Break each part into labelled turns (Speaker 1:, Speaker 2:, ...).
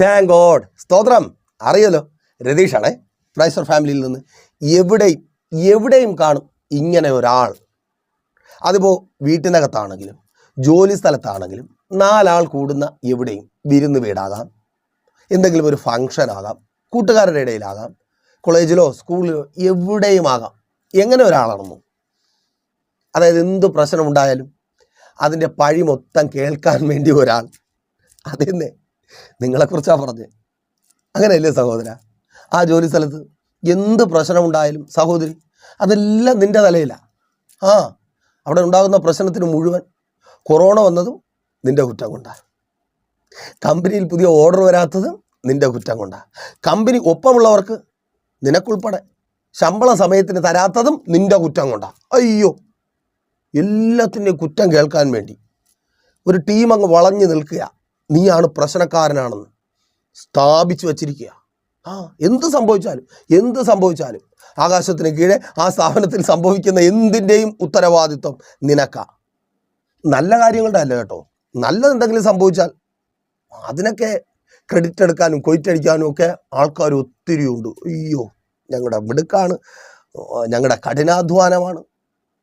Speaker 1: Thank God സ്തോത്രം. അറിയല്ലോ രതീഷാണേ പ്രൈസർ ഫാമിലിയിൽ നിന്ന് എവിടെയും എവിടെയും കാണും ഇങ്ങനെ ഒരാൾ. അതിപ്പോൾ വീട്ടിനകത്താണെങ്കിലും ജോലി സ്ഥലത്താണെങ്കിലും നാലാൾ കൂടുന്ന എവിടെയും വിരുന്ന് വീടാകാം. എന്തെങ്കിലും ഒരു ഫങ്ഷൻ ആകാം കൂട്ടുകാരുടെ ഇടയിലാകാം കോളേജിലോ സ്കൂളിലോ എവിടെയും ആകാം. എങ്ങനെ ഒരാളാണെന്നോ. അതായത് എന്ത് പ്രശ്നമുണ്ടായാലും അതിന്റെ പഴി മൊത്തം കേൾക്കാൻ വേണ്ടി ഒരാൾ. അതെന്നെ നിങ്ങളെക്കുറിച്ചാണ് പറഞ്ഞത് അങ്ങനെയല്ലേ സഹോദര? ആ ജോലി സ്ഥലത്ത് എന്ത് പ്രശ്നമുണ്ടായാലും സഹോദരി അതെല്ലാം നിന്റെ തലയിലാണ് ആ അവിടെ ഉണ്ടാകുന്ന പ്രശ്നത്തിന് മുഴുവൻ കൊറോണ വന്നതും നിന്റെ കുറ്റം കൊണ്ടാണ് കമ്പനിയിൽ പുതിയ ഓർഡർ വരാത്തതും നിന്റെ കുറ്റം കൊണ്ടാണ് കമ്പനി ഒപ്പമുള്ളവർക്ക് നിനക്കുൾപ്പെടെ ശമ്പള സമയത്തിന് തരാത്തതും നിന്റെ കുറ്റം കൊണ്ടാണ് അയ്യോ എല്ലാത്തിന്റെയും കുറ്റം കേൾക്കാൻ വേണ്ടി ഒരു ടീം അങ്ങ് വളഞ്ഞു നിൽക്കുക നീയാണ് പ്രശ്നക്കാരനാണെന്ന് സ്ഥാപിച്ചു വച്ചിരിക്കുക. ആ എന്ത് സംഭവിച്ചാലും എന്ത് സംഭവിച്ചാലും ആകാശത്തിന് കീഴെ ആ സ്ഥാപനത്തിൽ സംഭവിക്കുന്ന എന്തിന്റെയും ഉത്തരവാദിത്വം നിനക്ക. നല്ല കാര്യങ്ങളുടെ അല്ല കേട്ടോ. നല്ലതെന്തെങ്കിലും സംഭവിച്ചാൽ അതിനൊക്കെ ക്രെഡിറ്റ് എടുക്കാനും കൊയ്റ്റടിക്കാനും ഒക്കെ ആൾക്കാർ ഒത്തിരി ഉണ്ട്. അയ്യോ ഞങ്ങളുടെ മിടുക്കാണ്. ഞങ്ങളുടെ കഠിനാധ്വാനമാണ്.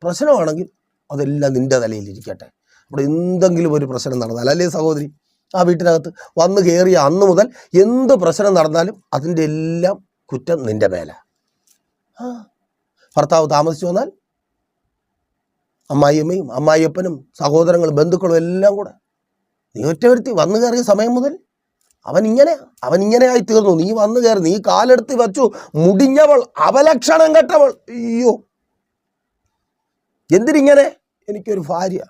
Speaker 1: പ്രശ്നമാണെങ്കിൽ അതെല്ലാം നിന്റെ തലയിലിരിക്കട്ടെ. അവിടെ എന്തെങ്കിലും ഒരു പ്രശ്നം നടന്നാൽ അല്ലേ സഹോദരി? ആ വീട്ടിനകത്ത് വന്ന് കയറിയ അന്ന് മുതൽ എന്ത് പ്രശ്നം നടന്നാലും അതിന്റെ എല്ലാം കുറ്റം നിന്റെ മേലെ. ഭർത്താവ് താമസിച്ചു വന്നാൽ അമ്മായിയമ്മയും അമ്മായിയപ്പനും സഹോദരങ്ങളും ബന്ധുക്കളും എല്ലാം കൂടെ. നീ ഒറ്റ വരുത്തി വന്നു കയറിയ സമയം മുതൽ അവൻ ഇങ്ങനെ അവൻ ഇങ്ങനെയായി തീർന്നു. നീ വന്നു കയറി നീ കാലെടുത്ത് വച്ചു മുടിഞ്ഞവൾ അവലക്ഷണം കെട്ടവൾ. അയ്യോ. എന്തിനിങ്ങനെ? എനിക്കൊരു ഭാര്യ.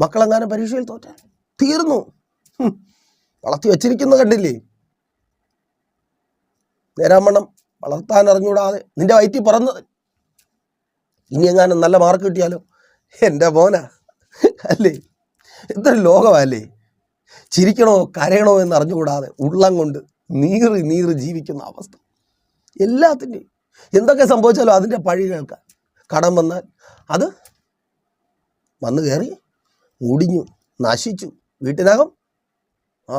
Speaker 1: മക്കളെങ്ങാനും പരീക്ഷയിൽ തോറ്റാൽ തീർന്നു. വളർത്തി വച്ചിരിക്കുന്ന കണ്ടില്ലേ? നേരാമണ്ണം വളർത്താൻ അറിഞ്ഞൂടാതെ നിന്റെ വയറ്റി പറന്നത് ഇനി എങ്ങാനും നല്ല മാർക്ക് കിട്ടിയാലോ? എന്റെ മോനാ. അല്ലേ? എന്തൊരു ലോകമല്ലേ? ചിരിക്കണോ കരയണോ എന്ന് അറിഞ്ഞുകൂടാതെ ഉള്ളം കൊണ്ട് നീറി നീറി ജീവിക്കുന്ന അവസ്ഥ. എല്ലാത്തിന്റെയും. എന്തൊക്കെ സംഭവിച്ചാലും അതിന്റെ പഴി കേൾക്കാൻ കടം വന്നാൽ അത് വന്നു കയറി. മുടിഞ്ഞു നശിച്ചു. വീട്ടിനകം? ആ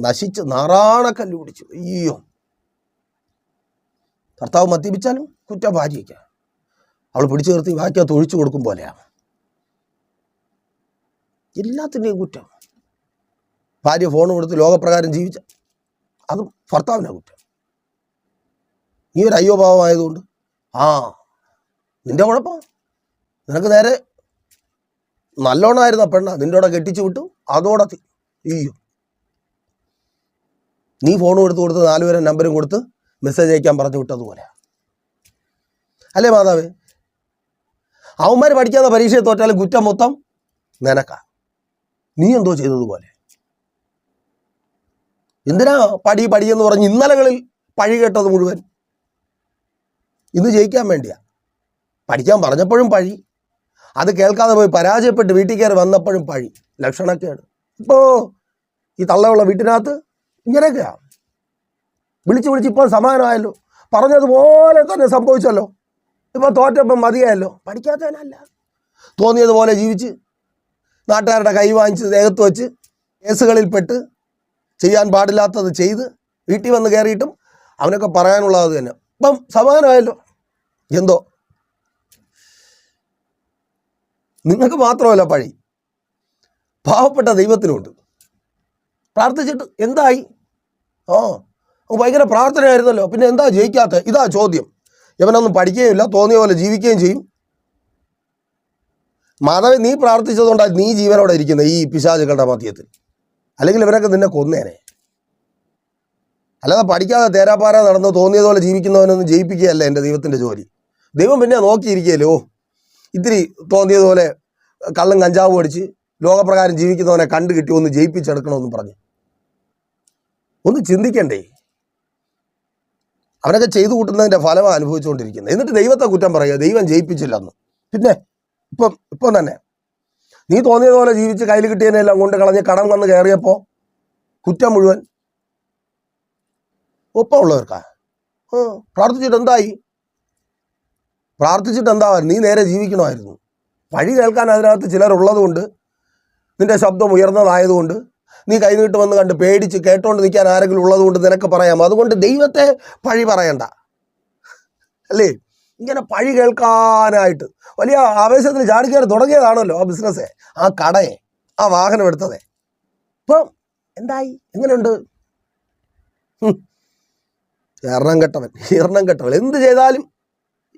Speaker 1: നശിച്ച് നാറാണക്കല്ല് പിടിച്ചു. അയ്യോ. ഭർത്താവ് മദ്യപിച്ചാലും കുറ്റം ഭാര്യയ്ക്ക് അവൾ പിടിച്ചു നിർത്തി ബാക്കി അത് ഒഴിച്ചു കൊടുക്കും പോലെയാണ്. എല്ലാത്തിന്റെയും കുറ്റം. ഭാര്യ ഫോൺ കൊടുത്ത് ലോകപ്രകാരം ജീവിച്ച അതും ഭർത്താവിനാ കുറ്റം. നീ ഒരു അയ്യോഭാവമായതുകൊണ്ട്? ആ നിന്റെ കുഴപ്പം? നിനക്ക് നേരെ നല്ലോണമായിരുന്ന പെണ്ണ നിന്റെ കൂടെ കെട്ടിച്ചു വിട്ടു. അതോടെ അയ്യോ. നീ ഫോണും കൊടുത്ത് കൊടുത്ത് നാലുപേരെ നമ്പരും കൊടുത്ത് മെസ്സേജ് അയക്കാൻ പറഞ്ഞു വിട്ടതുപോലെ അല്ലേ മാതാവേ? അവന്മാർ പഠിക്കാതെ പരീക്ഷയെ തോറ്റാലും കുറ്റം മൊത്തം നിനക്ക. നീ എന്തോ ചെയ്തതുപോലെ എന്തിനാ പടി പടി എന്ന് പറഞ്ഞ് ഇന്നലകളിൽ പഴി കേട്ടത് മുഴുവൻ? ഇന്ന് ജയിക്കാൻ വേണ്ടിയാ. പഠിക്കാൻ പറഞ്ഞപ്പോഴും പഴി. അത് കേൾക്കാതെ പോയി പരാജയപ്പെട്ട് വീട്ടിൽ കയറി വന്നപ്പോഴും പഴി. ലക്ഷണക്കേട്. ഇപ്പോൾ ഈ തള്ളയുള്ള വീട്ടിനകത്ത് ഇങ്ങനെയൊക്കെയാ. വിളിച്ച് വിളിച്ച് ഇപ്പോൾ സമാനമായല്ലോ പറഞ്ഞതുപോലെ തന്നെ സംഭവിച്ചല്ലോ. ഇപ്പോൾ തോറ്റപ്പം മതിയായല്ലോ. പഠിക്കാത്തവനല്ല. തോന്നിയതുപോലെ ജീവിച്ച് നാട്ടുകാരുടെ കൈ വാങ്ങിച്ച് ദേഹത്ത് വെച്ച് കേസുകളിൽപ്പെട്ട് ചെയ്യാൻ പാടില്ലാത്തത് ചെയ്ത് വീട്ടിൽ വന്ന് കയറിയിട്ടും അവനൊക്കെ പറയാനുള്ളത് തന്നെ. ഇപ്പം സമാനമായല്ലോ എന്തോ നിങ്ങൾക്ക് മാത്രമല്ല പഴി പാവപ്പെട്ട ദൈവത്തിനുണ്ട്. പ്രാർത്ഥിച്ചിട്ട് എന്തായി? ഓ ഭയങ്കര പ്രാർത്ഥനയായിരുന്നല്ലോ. പിന്നെ എന്താ ജയിക്കാത്ത? ഇതാ ചോദ്യം. ഇവനൊന്നും പഠിക്കുകയില്ല തോന്നിയ പോലെ ജീവിക്കുകയും ചെയ്യും. മാധവൻ നീ പ്രാർത്ഥിച്ചതുകൊണ്ടാണ് നീ ജീവനോടെ ഇരിക്കുന്ന ഈ പിശാചുക്കളുടെ മധ്യത്തിൽ. അല്ലെങ്കിൽ ഇവരൊക്കെ നിന്നെ കൊന്നേനെ. അല്ലാതെ പഠിക്കാതെ തേരാപ്പാര നടന്ന് തോന്നിയതുപോലെ ജീവിക്കുന്നവനൊന്നും ജയിപ്പിക്കുകയല്ല എന്റെ ദൈവത്തിന്റെ ജോലി. ദൈവം പിന്നെ നോക്കിയിരിക്കുകയല്ലോ ഇത്തിരി തോന്നിയതുപോലെ കള്ളും കഞ്ചാവും അടിച്ച് ലോകപ്രകാരം ജീവിക്കുന്നവനെ കണ്ടു കിട്ടി ഒന്ന് ജയിപ്പിച്ചെടുക്കണമെന്ന് പറഞ്ഞു. ഒന്ന് ചിന്തിക്കണ്ടേ? അവനൊക്കെ ചെയ്തു കൂട്ടുന്നതിന്റെ ഫലം അനുഭവിച്ചുകൊണ്ടിരിക്കുന്നത്. എന്നിട്ട് ദൈവത്തെ കുറ്റം പറയുക ദൈവം ജയിപ്പിച്ചില്ലെന്ന്. പിന്നെ ഇപ്പം ഇപ്പം തന്നെ. നീ തോന്നിയതുപോലെ ജീവിച്ച് കയ്യിൽ കിട്ടിയതിനെല്ലാം കൊണ്ട് കളഞ്ഞ് കടം വന്ന് കയറിയപ്പോൾ കുറ്റം മുഴുവൻ ഒപ്പമുള്ളവർക്കാ? പ്രാർത്ഥിച്ചിട്ട് എന്തായി? പ്രാർത്ഥിച്ചിട്ട് എന്താവായിരുന്നു നീ നേരെ ജീവിക്കണമായിരുന്നു. വഴി കേൾക്കാൻ അതിനകത്ത് ചിലരുള്ളത് കൊണ്ട് നിന്റെ ശബ്ദം ഉയർന്നതായതുകൊണ്ട് നീ കൈനീട്ട് വന്ന് കണ്ട് പേടിച്ച് കേട്ടോണ്ട് നിൽക്കാൻ ആരെങ്കിലും ഉള്ളതുകൊണ്ട് നിനക്ക് പറയാം. അതുകൊണ്ട് ദൈവത്തെ പഴി പറയണ്ട. അല്ലേ? ഇങ്ങനെ പഴി കേൾക്കാനായിട്ട്. വലിയ ആവേശത്തിൽ ചാടിക്കാൻ തുടങ്ങിയതാണല്ലോ ആ ബിസിനസ്സേ. ആ കടയെ ആ വാഹനം എടുത്തതേ. ഇപ്പം എന്തായി? എങ്ങനെയുണ്ട്? എറണം കെട്ടവൻ എറണം കെട്ടവൻ എന്ത് ചെയ്താലും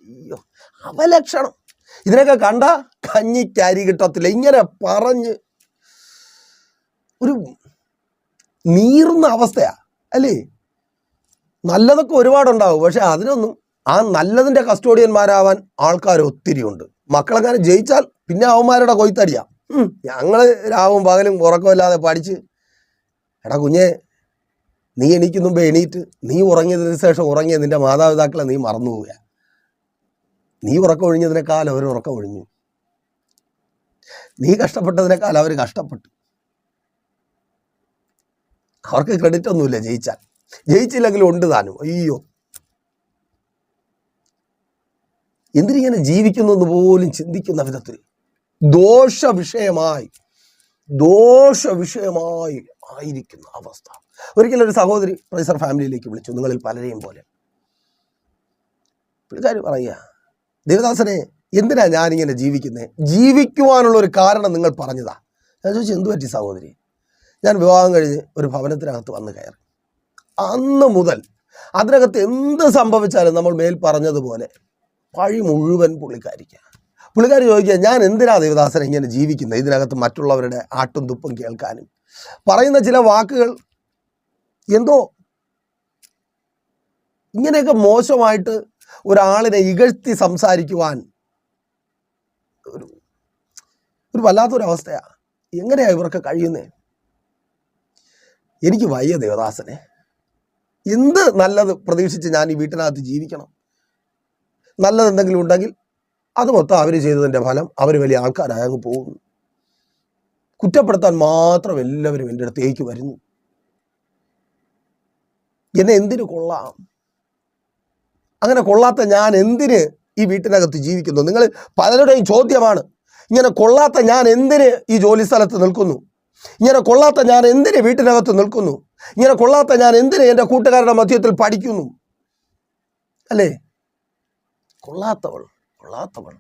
Speaker 1: അയ്യോ അവലക്ഷണം. ഇതിനൊക്കെ കണ്ട കഞ്ഞിക്കരി കിട്ടത്തില്ല. ഇങ്ങനെ പറഞ്ഞ് ഒരു നീറുന്ന അവസ്ഥയാ അല്ലേ? നല്ലതൊക്കെ ഒരുപാടുണ്ടാവും പക്ഷെ അതിനൊന്നും ആ നല്ലതിന്റെ കസ്റ്റോഡിയന്മാരാവാൻ ആൾക്കാർ ഒത്തിരി ഉണ്ട്. മക്കളെങ്ങനെ ജയിച്ചാൽ പിന്നെ അവന്മാരുടെ കൊയ്ത്തടിയാ. ഞങ്ങൾ രാവും പകലും ഉറക്കമില്ലാതെ പഠിച്ച് എടാ കുഞ്ഞെ നീ എണീക്കും എണീറ്റ് നീ ഉറങ്ങിയതിന് ശേഷം ഉറങ്ങിയ നിന്റെ മാതാപിതാക്കളെ നീ മറന്നു പോവുക നീ ഉറക്കം ഒഴിഞ്ഞതിനേക്കാൾ അവർ ഉറക്കം ഒഴിഞ്ഞു നീ കഷ്ടപ്പെട്ടതിനേക്കാൾ അവർ കഷ്ടപ്പെട്ടു. അവർക്ക് ക്രെഡിറ്റ് ഒന്നുമില്ല ജയിച്ചാൽ. ജയിച്ചില്ലെങ്കിലും ഉണ്ട് താനും. അയ്യോ. എന്തിനിങ്ങനെ ജീവിക്കുന്നു എന്ന് പോലും ചിന്തിക്കുന്ന വിധത്തിൽ ദോഷ വിഷയമായി ദോഷ വിഷയമായി ആയിരിക്കുന്ന അവസ്ഥ. ഒരിക്കലും ഒരു സഹോദരി പ്രൈസർ ഫാമിലിയിലേക്ക് വിളിച്ചു നിങ്ങളിൽ പലരെയും പോലെ. പുള്ളിക്കാർ പറയുക ദേവദാസനെ എന്തിനാ ഞാനിങ്ങനെ ജീവിക്കുന്നത് ജീവിക്കുവാനുള്ള ഒരു കാരണം നിങ്ങൾ പറഞ്ഞതാ. ഞാൻ ചോദിച്ചു എന്തു പറ്റി സഹോദരി? ഞാൻ വിവാഹം കഴിഞ്ഞ് ഒരു ഭവനത്തിനകത്ത് വന്ന് കയറി. അന്ന് മുതൽ അതിനകത്ത് എന്ത് സംഭവിച്ചാലും നമ്മൾ മേൽ പറഞ്ഞതുപോലെ പഴി മുഴുവൻ പുള്ളിക്കാരിക്കുക പുള്ളിക്കാരി ചോദിക്കുക ഞാൻ എന്തിനാ ദേവദാസൻ ഇങ്ങനെ ജീവിക്കുന്നത് ഇതിനകത്ത് മറ്റുള്ളവരുടെ ആട്ടും തുപ്പും കേൾക്കാനും. പറയുന്ന ചില വാക്കുകൾ എന്തോ ഇങ്ങനെയൊക്കെ മോശമായിട്ട് ഒരാളിനെ ഇകഴ്ത്തി സംസാരിക്കുവാൻ ഒരു വല്ലാത്തൊരവസ്ഥയാ. എങ്ങനെയാ ഇവർക്ക് കഴിയുന്നത് എനിക്ക് വയ്യ ദേവദാസനെ. എന്ത് നല്ലത് പ്രതീക്ഷിച്ച് ഞാൻ ഈ വീട്ടിനകത്ത് ജീവിക്കണം? നല്ലത് എന്തെങ്കിലും ഉണ്ടെങ്കിൽ അത് മൊത്തം അവർ ചെയ്തതിന്റെ ഫലം അവർ വലിയ ആൾക്കാരായ പോകുന്നു. കുറ്റപ്പെടുത്താൻ മാത്രം എല്ലാവരും എന്റെ അടുത്തേക്ക് വരുന്നു. എന്നെ എന്തിനു കൊള്ളാം? അങ്ങനെ കൊള്ളാത്ത ഞാൻ എന്തിന് ഈ വീട്ടിനകത്ത് ജീവിക്കുന്നു? നിങ്ങൾ പലരുടെയും ചോദ്യമാണ്. ഇങ്ങനെ കൊള്ളാത്ത ഞാൻ എന്തിന് ഈ ജോലി സ്ഥലത്ത് നിൽക്കുന്നു? ഇങ്ങനെ കൊള്ളാത്ത ഞാൻ എന്തിന് വീട്ടിനകത്ത് നിൽക്കുന്നു? ഇങ്ങനെ കൊള്ളാത്ത ഞാൻ എന്തിന് എന്റെ കൂട്ടുകാരുടെ മധ്യത്തിൽ പഠിക്കുന്നു? അല്ലേ? കൊള്ളാത്തവൾ കൊള്ളാത്തവൾ.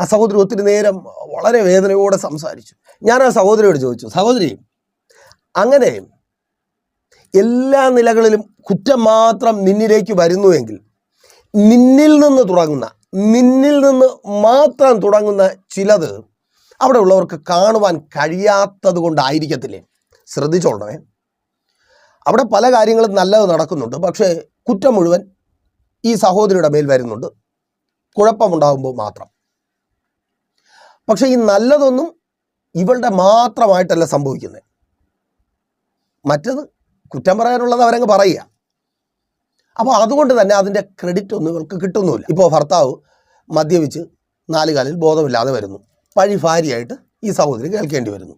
Speaker 1: ആ സഹോദരി ഒത്തിരി നേരം വളരെ വേദനയോടെ സംസാരിച്ചു. ഞാൻ ആ സഹോദരിയോട് ചോദിച്ചു സഹോദരി അങ്ങനെ എല്ലാ നിലകളിലും കുറ്റം മാത്രം നിന്നിലേക്ക് വരുന്നുവെങ്കിൽ നിന്നിൽ നിന്ന് തുടങ്ങുന്ന നിന്നിൽ നിന്ന് മാത്രം തുടങ്ങുന്ന ചിലത് അവിടെ ഉള്ളവർക്ക് കാണുവാൻ കഴിയാത്തത് കൊണ്ടായിരിക്കത്തില്ലേ? ശ്രദ്ധിച്ചോളണമേ. അവിടെ പല കാര്യങ്ങളും നല്ലത് നടക്കുന്നുണ്ട്. പക്ഷേ കുറ്റം മുഴുവൻ ഈ സഹോദരിയുടെ മേൽ വരുന്നുണ്ട്. കുഴപ്പമുണ്ടാകുമ്പോൾ മാത്രം. പക്ഷേ ഈ നല്ലതൊന്നും ഇവളുടെ മാത്രമായിട്ടല്ല സംഭവിക്കുന്നത്. മറ്റത് കുറ്റം പറയാനുള്ളത് അവരങ്ങ് പറയുക. അപ്പോൾ അതുകൊണ്ട് തന്നെ അതിന്റെ ക്രെഡിറ്റ് ഒന്നും ഇവർക്ക് കിട്ടുന്നുമില്ല. ഇപ്പോൾ ഭർത്താവ് മദ്യപിച്ച് നാല് കാലിൽ ബോധമില്ലാതെ വരുന്നു. പഴി ഭാര്യയായിട്ട് ഈ സഹോദരി കേൾക്കേണ്ടി വരുന്നു.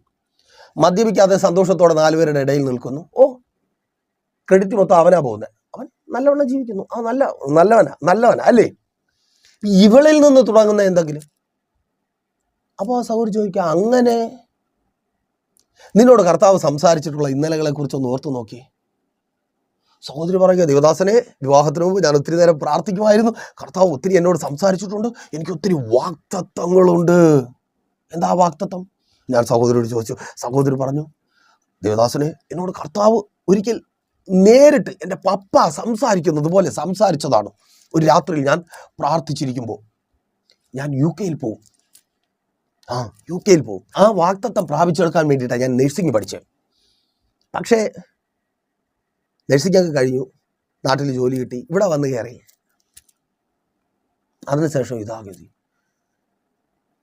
Speaker 1: മദ്യപിക്കാതെ സന്തോഷത്തോടെ നാലുപേരുടെ ഇടയിൽ നിൽക്കുന്നു. ഓ ക്രെഡിറ്റ് മൊത്തം അവനാ പോകുന്നത് അവൻ നല്ലവണ്ണം ജീവിക്കുന്നു. ആ നല്ല നല്ലവനാ നല്ലവനാ അല്ലേ? ഇവളിൽ നിന്ന് തുടങ്ങുന്ന എന്തെങ്കിലും? അപ്പോൾ ആ സൗകര്യം ചോദിക്കുക അങ്ങനെ നിന്നോട് കർത്താവ് സംസാരിച്ചിട്ടുള്ള ഇന്നലകളെ കുറിച്ചൊന്ന് ഓർത്തു നോക്കി സഹോദരി പറയുക ദേവദാസനെ വിവാഹത്തിന് മുമ്പ് ഞാൻ ഒത്തിരി നേരം പ്രാർത്ഥിക്കുമായിരുന്നു. കർത്താവ് ഒത്തിരി എന്നോട് സംസാരിച്ചിട്ടുണ്ട്. എനിക്ക് ഒത്തിരി വാക്തത്വങ്ങളുണ്ട്. എന്താ വാക്തത്വം? ഞാൻ സഹോദരിയോട് ചോദിച്ചു. സഹോദരി പറഞ്ഞു ദേവദാസനെ എന്നോട് കർത്താവ് ഒരിക്കൽ നേരിട്ട് എന്റെ പപ്പ സംസാരിക്കുന്നത് പോലെ സംസാരിച്ചതാണ്. ഒരു രാത്രിയിൽ ഞാൻ പ്രാർത്ഥിച്ചിരിക്കുമ്പോൾ ഞാൻ യു കെയിൽ പോവും. ആ യു കെയിൽ പോവും. ആ വാക്തത്വം പ്രാപിച്ചെടുക്കാൻ വേണ്ടിയിട്ടാണ് ഞാൻ നഴ്സിംഗ് പഠിച്ചത്. പക്ഷേ നഴ്സിംഗൊക്കെ കഴിഞ്ഞു. നാട്ടിൽ ജോലി കിട്ടി. ഇവിടെ വന്ന് കയറി. അതിനുശേഷം ഇതാ ഗതി.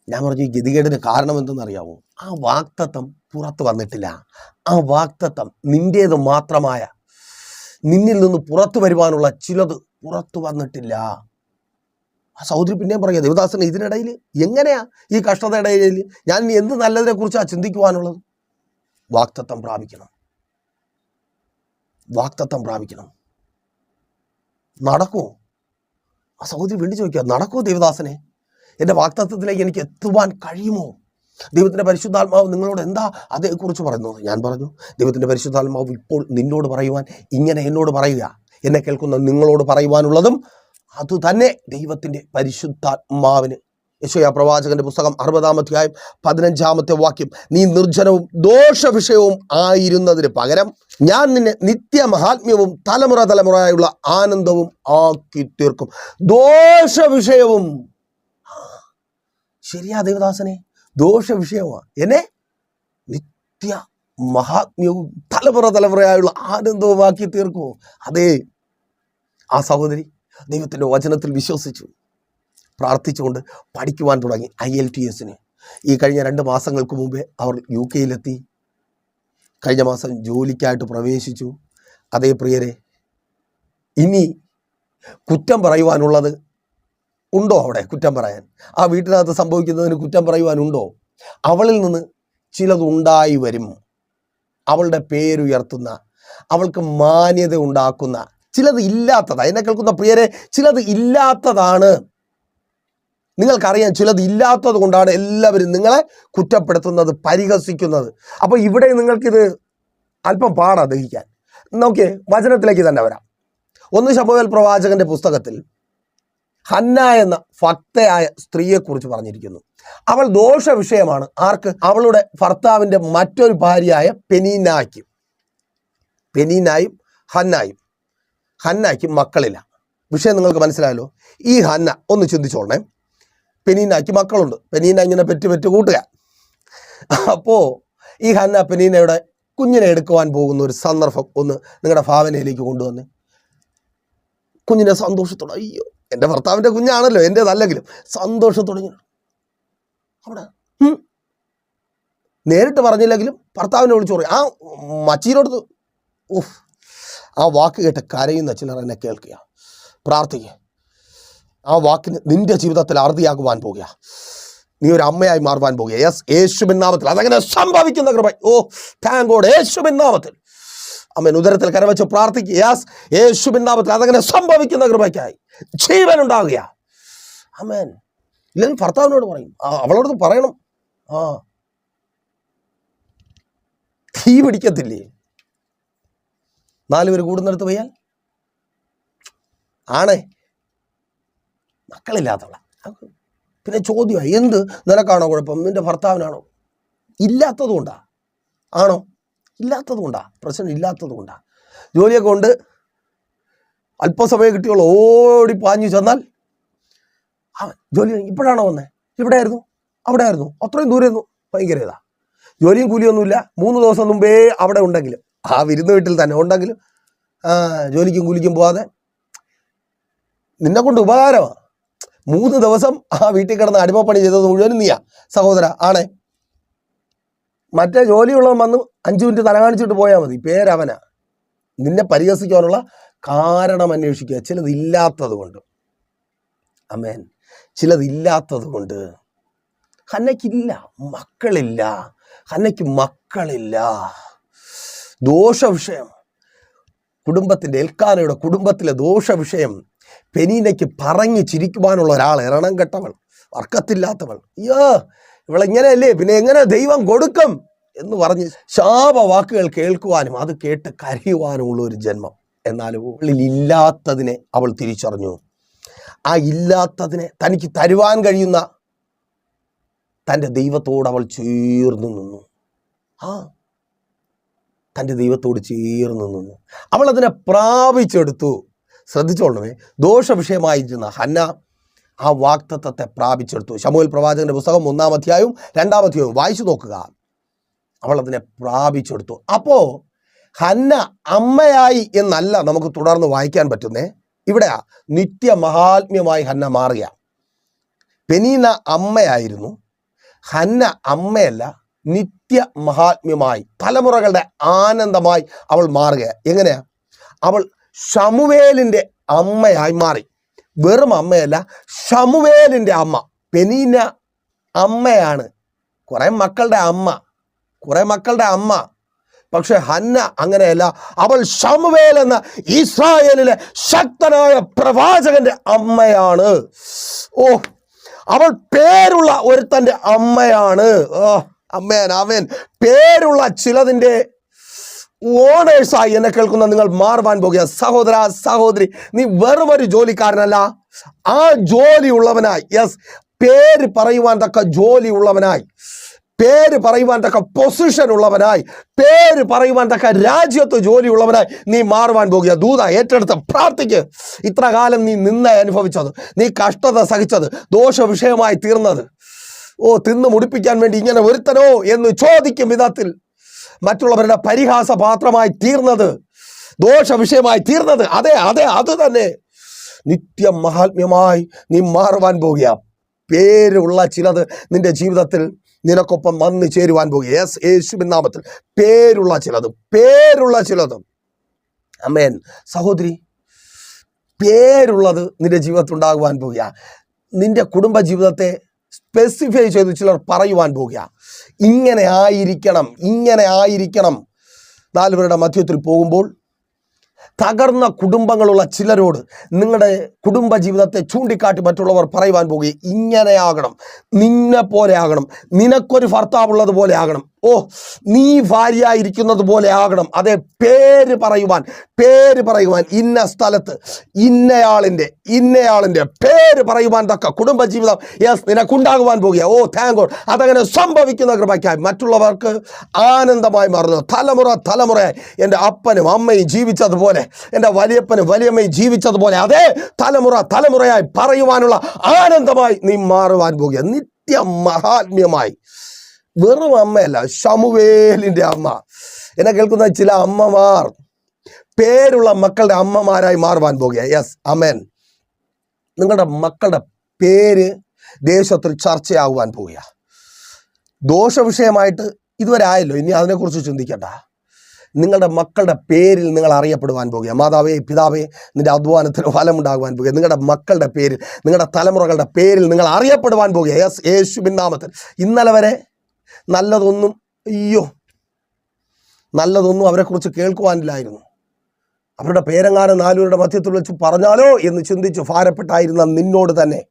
Speaker 1: ഞാൻ പറഞ്ഞു ഈ ഗതികേടിന് കാരണം എന്തെന്നറിയാമോ ആ വാക്തത്വം പുറത്ത് വന്നിട്ടില്ല. ആ വാക്തത്വം നിന്റേത് മാത്രമായ നിന്നിൽ നിന്ന് പുറത്തു വരുവാനുള്ള ചിലത് പുറത്തു വന്നിട്ടില്ല. ആ സഹോദരി പിന്നെയും പറയാം ദേവദാസന് ഇതിനിടയിൽ എങ്ങനെയാ ഈ കഷ്ടതയുടെ ഇടയിൽ ഞാൻ എന്ത് നല്ലതിനെ കുറിച്ചാണ് ചിന്തിക്കുവാനുള്ളത്? വാക്തത്വം പ്രാപിക്കണം. വാക്തത്വം പ്രാപിക്കണം. നടക്കുമോ ആ സഹോദരി വീണ്ടും ചോദിക്കുക നടക്കുമോ ദേവദാസനെ? എന്റെ വാക്തത്വത്തിലേക്ക് എനിക്ക് എത്തുവാൻ കഴിയുമോ? ദൈവത്തിന്റെ പരിശുദ്ധാത്മാവ് നിങ്ങളോട് എന്താ അതേക്കുറിച്ച് പറയുന്നു ഞാൻ പറഞ്ഞു ദൈവത്തിന്റെ പരിശുദ്ധാത്മാവ് ഇപ്പോൾ നിന്നോട് പറയുവാൻ ഇങ്ങനെ എന്നോട് പറയുക. എന്നെ കേൾക്കുന്ന നിങ്ങളോട് പറയുവാനുള്ളതും അതുതന്നെ ദൈവത്തിന്റെ പരിശുദ്ധാത്മാവിന് യശോയ പ്രവാചകന്റെ പുസ്തകം അറുപതാമധ്യായം പതിനഞ്ചാമത്തെ വാക്യം. നീ നിർജനവും ദോഷവിഷയവും ആയിരുന്നതിന് പകരം ഞാൻ നിന്നെ നിത്യമഹാത്മ്യവും തലമുറ തലമുറയായുള്ള ആനന്ദവും ആക്കി തീർക്കും ദോഷവിഷയവും. ശരിയാ ദേവദാസനെ? ദോഷവിഷയമാണ് എന്നെ നിത്യ മഹാത്മ്യവും തലമുറ തലമുറയായുള്ള ആനന്ദവുമാക്കി തീർക്കുമോ അതെ ആ സഹോദരി ദൈവത്തിന്റെ വചനത്തിൽ വിശ്വസിച്ചു. പ്രാർത്ഥിച്ചുകൊണ്ട് പഠിക്കുവാൻ തുടങ്ങി ഐ എൽ ടി എസിന്. ഈ കഴിഞ്ഞ രണ്ട് മാസങ്ങൾക്ക് മുമ്പേ അവർ യു കെയിലെത്തി. കഴിഞ്ഞ മാസം ജോലിക്കായിട്ട് പ്രവേശിച്ചു. അതേ പ്രിയരെ ഇനി കുറ്റം പറയുവാനുള്ളത് ഉണ്ടോ അവിടെ? കുറ്റം പറയാൻ. ആ വീട്ടിനകത്ത് സംഭവിക്കുന്നതിന് കുറ്റം പറയുവാനുണ്ടോ? അവളിൽ നിന്ന് ചിലത് ഉണ്ടായി വരും. അവളുടെ പേരുയർത്തുന്ന അവൾക്ക് മാന്യത ഉണ്ടാക്കുന്ന ചിലത് ഇല്ലാത്തതാണ് എന്നെ കേൾക്കുന്ന പ്രിയരെ ചിലത് ഇല്ലാത്തതാണ്. നിങ്ങൾക്കറിയാം ചിലത് ഇല്ലാത്തത് കൊണ്ടാണ് എല്ലാവരും നിങ്ങളെ കുറ്റപ്പെടുത്തുന്നത് പരിഹസിക്കുന്നത്. അപ്പോൾ ഇവിടെ നിങ്ങൾക്കിത് അല്പം പാടാ ദഹിക്കാൻ. നോക്കിയേ വചനത്തിലേക്ക് തന്നെ വരാം. ഒന്ന് ശമുവേൽ പ്രവാചകന്റെ പുസ്തകത്തിൽ ഹന്ന എന്ന ഭക്തയായ സ്ത്രീയെക്കുറിച്ച് പറഞ്ഞിരിക്കുന്നു. അവൾ ദോഷ വിഷയമാണ് ആർക്ക്? അവളുടെ ഭർത്താവിന്റെ മറ്റൊരു ഭാര്യയായ പെനീനായ്ക്ക്. പെനീനായും ഹന്നായും. ഹന്നായ്ക്ക് മക്കളില്ല. വിഷയം നിങ്ങൾക്ക് മനസ്സിലായല്ലോ? ഈ ഹന്ന ഒന്ന് ചിന്തിച്ചോളണേ. പെനീനായ്ക്ക് മക്കളുണ്ട്. പെനീന ഇങ്ങനെ പെറ്റ് പെറ്റ് കൂട്ടുക. അപ്പോൾ ഈ ഹന്ന പെനീനയുടെ കുഞ്ഞിനെ എടുക്കുവാൻ പോകുന്ന ഒരു സന്ദർഭം ഒന്ന് നിങ്ങളുടെ ഭാവനയിലേക്ക് കൊണ്ടുവന്ന്. കുഞ്ഞിനെ സന്തോഷത്തോടെ അയ്യോ എന്റെ ഭർത്താവിന്റെ കുഞ്ഞാണല്ലോ എന്റേതല്ലെങ്കിലും സന്തോഷത്തോടെ ഇങ്ങനെ അവിടെ. നേരിട്ട് പറഞ്ഞില്ലെങ്കിലും ഭർത്താവിനെ വിളിച്ചു പറയും ആ മച്ചീരോടത്ത് ഉഫ്. ആ വാക്ക് കേട്ട് കരയുന്ന ചിലർ എന്നെ കേൾക്കുക പ്രാർത്ഥിക്കുക ആ വാക്കിന് നിന്റെ ജീവിതത്തിൽ അറുതിയാകുവാൻ പോകുക. നീ ഒരു അമ്മയായി മാറുവാൻ പോകുക. യെസ് യേശുബിൻ നാമത്തിൽ. അതങ്ങനെ സംഭവിക്കുന്ന കൃപ. ഓ താങ്കോട് യേശു നാമത്തിൽ. അമ്മൻ ഉദരത്തിൽ കരവച്ച് പ്രാർത്ഥിക്കുക. യെസ് യേശുബിൻ നാമത്തിൽ അതങ്ങനെ സംഭവിക്കുന്ന കൃപയ്ക്കായി. ജീവൻ ഉണ്ടാകുക. അമ്മൻ ഇല്ലെങ്കിൽ ഭർത്താവിനോട് പറയും. അവളോട് പറയണം. ആ. തീ പിടിക്കത്തില്ലേ? നാല് പേര് കൂടുന്നിടത്ത് പോയാൽ? ആണേ. മക്കളില്ലാത്തവള. പിന്നെ ചോദ്യമായി എന്ത്? നിനക്കാണോ കുഴപ്പം? നിന്റെ ഭർത്താവിനാണോ? ഇല്ലാത്തതുകൊണ്ടാ ആണോ? ഇല്ലാത്തതുകൊണ്ടാ പ്രശ്നം ഇല്ലാത്തത് കൊണ്ടാ. ജോലിയൊക്കെ കൊണ്ട് അല്പസമയം കിട്ടിയോളൂ. ഓടി പാഞ്ഞു ചെന്നാൽ അവൻ ജോലി ഇപ്പോഴാണോ വന്നേ? ഇവിടെയായിരുന്നു. അവിടെ ആയിരുന്നു അത്രയും ദൂരെയായിരുന്നു ഭയങ്കര ഇതാ. ജോലിയും കൂലിയൊന്നുമില്ല. മൂന്ന് ദിവസം മുമ്പേ അവിടെ ഉണ്ടെങ്കിലും ആ വിരുന്ന് വീട്ടിൽ തന്നെ ഉണ്ടെങ്കിലും ജോലിക്കും കൂലിക്കും പോവാതെ നിന്നെ കൊണ്ട് ഉപകാരമാണ് മൂന്ന് ദിവസം ആ വീട്ടിൽ കിടന്ന് അടിമപ്പണി ചെയ്തത് മുഴുവനും നീയാ സഹോദര ആണേ. മറ്റേ ജോലിയുള്ളവൻ വന്ന് അഞ്ച് മിനിറ്റ് തല കാണിച്ചിട്ട് പോയാൽ മതി പേരവനാ. നിന്നെ പരിഹസിക്കാനുള്ള കാരണം അന്വേഷിക്കുക ചിലതില്ലാത്തത് കൊണ്ട്. അമേൻ ചിലതില്ലാത്തത് കൊണ്ട്. ഹന്നയ്ക്കില്ല മക്കളില്ല. ഹന്നയ്ക്ക് മക്കളില്ല. ദോഷവിഷയം. കുടുംബത്തിന്റെ എൽക്കാനയുടെ കുടുംബത്തിലെ ദോഷവിഷയം പെനീനയ്ക്ക് പറഞ്ഞ് ചിരിക്കുവാനുള്ള ഒരാൾ എറണം കെട്ടവൾ വർക്കത്തില്ലാത്തവൾ. അയ്യോ ഇവളെങ്ങനെയല്ലേ? പിന്നെ എങ്ങനെ ദൈവം കൊടുക്കും? എന്ന് പറഞ്ഞ് ശാപവാക്കുകൾ കേൾക്കുവാനും അത് കേട്ട് കരയുവാനുമുള്ള ഒരു ജന്മം. എന്നാൽ ഉള്ളിൽ ഇല്ലാത്തതിനെ അവൾ തിരിച്ചറിഞ്ഞു. ആ ഇല്ലാത്തതിനെ തനിക്ക് തരുവാൻ കഴിയുന്ന തന്റെ ദൈവത്തോട് അവൾ ചേർന്ന് നിന്നു. ആ തന്റെ ദൈവത്തോട് ചേർന്ന് നിന്നു. അവൾ അതിനെ പ്രാപിച്ചെടുത്തു. ശ്രദ്ധിച്ചോളണമേ. ദോഷവിഷയമായിരുന്ന ഹന്ന ആ വാക്തത്വത്തെ പ്രാപിച്ചെടുത്തു. ശമുവൽ പ്രവാചകന്റെ പുസ്തകം ഒന്നാം അധ്യായവും രണ്ടാം അധ്യായവും വായിച്ചു നോക്കുക. അവൾ അതിനെ പ്രാപിച്ചെടുത്തു. അപ്പോൾ ഹന്ന അമ്മയായി എന്നല്ല നമുക്ക് തുടർന്ന് വായിക്കാൻ പറ്റുന്നേ. ഇവിടെ നിത്യ മഹാത്മ്യമായി ഹന്ന മാറുക. പെനീന അമ്മയായിരുന്നു. ഹന്ന അമ്മയല്ല നിത്യ മഹാത്മ്യമായി തലമുറകളുടെ ആനന്ദമായി അവൾ മാറുക. എങ്ങനെയാ? അവൾ ഷമുവേലിന്റെ അമ്മയായി മാറി. വെറും അമ്മയല്ല ഷമുവേലിന്റെ അമ്മ. പെനീന അമ്മയാണ്. കുറേ മക്കളുടെ അമ്മ. കുറേ മക്കളുടെ അമ്മ. പക്ഷെ ഹന്ന അങ്ങനെയല്ല. അവൾ ഷമുവേൽ എന്ന ഇസ്രായേലിലെ ശക്തനായ പ്രവാചകന്റെ അമ്മയാണ്. ഓ അവൾ പേരുള്ള ഒരുത്തന്റെ അമ്മയാണ്. ഓ അമ്മേൻ അവൻ പേരുള്ള ചിലതിന്റെ ഓണേഴ്സായി എന്നെ കേൾക്കുന്ന നിങ്ങൾ മാറുവാൻ പോകുക. സഹോദര സഹോദരി നീ വെറും ഒരു ജോലിക്കാരനല്ല. ആ ജോലി ഉള്ളവനായി. യെസ് പേര് പറയുവാൻ തക്ക ജോലി ഉള്ളവനായി. പേര് പറയുവാൻ തക്ക പൊസിഷൻ ഉള്ളവനായി. പേര് പറയുവാൻ തക്ക രാജ്യത്ത് ജോലി ഉള്ളവനായി നീ മാറുവാൻ പോകുക. ദൂത ഏറ്റെടുത്ത് പ്രാർത്ഥിക്ക്. ഇത്ര കാലം നീ നിന്ന അനുഭവിച്ചത്. നീ കഷ്ടത സഹിച്ചത്. ദോഷ വിഷയമായി തീർന്നത്. ഓ തിന്ന് മുടിപ്പിക്കാൻ വേണ്ടി ഇങ്ങനെ ഒരുത്തനോ എന്ന് ചോദിക്കും വിധത്തിൽ. മറ്റുള്ളവരുടെ പരിഹാസ പാത്രമായി തീർന്നത് ദോഷ വിഷയമായി തീർന്നത്. അതെ അതെ അത് തന്നെ. നിത്യം മഹാത്മ്യമായി നീ മാറുവാൻ പോകുക. പേരുള്ള ചിലത് നിന്റെ ജീവിതത്തിൽ നിനക്കൊപ്പം വന്നു ചേരുവാൻ പോകുക. യെസ് യേശുവിൻ നാമത്തിൽ പേരുള്ള ചിലത് പേരുള്ള ചിലത്. അമേൻ. സഹോദരി പേരുള്ളത് നിന്റെ ജീവിതത്തിൽ ഉണ്ടാകുവാൻ പോകുക. നിന്റെ കുടുംബ ജീവിതത്തെ സ്പെസിഫൈ ചെയ്ത് ചിലർ പറയുവാൻ പോകുക. ഇങ്ങനെ ആയിരിക്കണം ഇങ്ങനെ ആയിരിക്കണം. നാലുപേരുടെ മധ്യത്തിൽ പോകുമ്പോൾ തകർന്ന കുടുംബങ്ങളുള്ള ചിലരോട് നിങ്ങളുടെ കുടുംബ ജീവിതത്തെ ചൂണ്ടിക്കാട്ടി മറ്റുള്ളവർ പറയുവാൻ പോകുക. ഇങ്ങനെയാകണം നിന്നെ പോലെ ആകണം നിനക്കൊരു ഭർത്താവുള്ളത് പോലെ ആകണം. ഓ നീ ഭാര്യയായിരിക്കുന്നത് പോലെ ആകണം. അതെ പേര് പറയുവാൻ പേര് പറയുവാൻ ഇന്ന സ്ഥലത്ത് ഇന്നയാളിന്റെ ഇന്നയാളിന്റെ പേര് പറയുവാൻ തക്ക കുടുംബജീവിതം. യെസ് നിനക്കുണ്ടാകുവാൻ പോകുക. ഓ താങ്ക് ഗോഡ് അതങ്ങനെ സംഭവിക്കുന്ന കൃപയ്ക്കായി മറ്റുള്ളവർക്ക് ആനന്ദമായി മാറുന്നു. തലമുറ തലമുറയായി എന്റെ അപ്പനും അമ്മയും ജീവിച്ചതുപോലെ എന്റെ വലിയപ്പനും വലിയമ്മയും ജീവിച്ചതുപോലെ അതേ തലമുറ തലമുറയായി പറയുവാനുള്ള ആനന്ദമായി നീ മാറുവാൻ പോകുക. നിത്യ മഹാത്മ്യമായി വെറും അമ്മയല്ല ഷമുവേലിന്റെ അമ്മ. എന്നെ കേൾക്കുന്ന ചില അമ്മമാർ പേരുള്ള മക്കളുടെ അമ്മമാരായി മാറുവാൻ പോകുക യെസ് അമേൻ നിങ്ങളുടെ മക്കളുടെ പേര് ദേശത്തിൽ ചർച്ചയാകുവാൻ പോകുക ദോഷവിഷയമായിട്ട് ഇതുവരെ ആയല്ലോ ഇനി അതിനെക്കുറിച്ച് ചിന്തിക്കണ്ട. നിങ്ങളുടെ മക്കളുടെ പേരിൽ നിങ്ങൾ അറിയപ്പെടുവാൻ പോകുക മാതാവേ പിതാവേ നിന്റെ അധ്വാനത്തിന് ഫലമുണ്ടാകുവാൻ പോകുക നിങ്ങളുടെ മക്കളുടെ പേരിൽ നിങ്ങളുടെ തലമുറകളുടെ പേരിൽ നിങ്ങൾ അറിയപ്പെടുവാൻ പോകുക യെസ് യേശു നാമത്തിൽ. ഇന്നലെ വരെ നല്ലതൊന്നും അയ്യോ നല്ലതൊന്നും അവരെക്കുറിച്ച് കേൾക്കുവാനില്ലായിരുന്നു. അവരുടെ പേരങ്ങാനം നാലൂരുടെ മധ്യത്തിൽ വെച്ച് പറഞ്ഞാലോ എന്ന് ചിന്തിച്ച് ഭാരപ്പെട്ടായിരുന്ന നിന്നോട് തന്നെ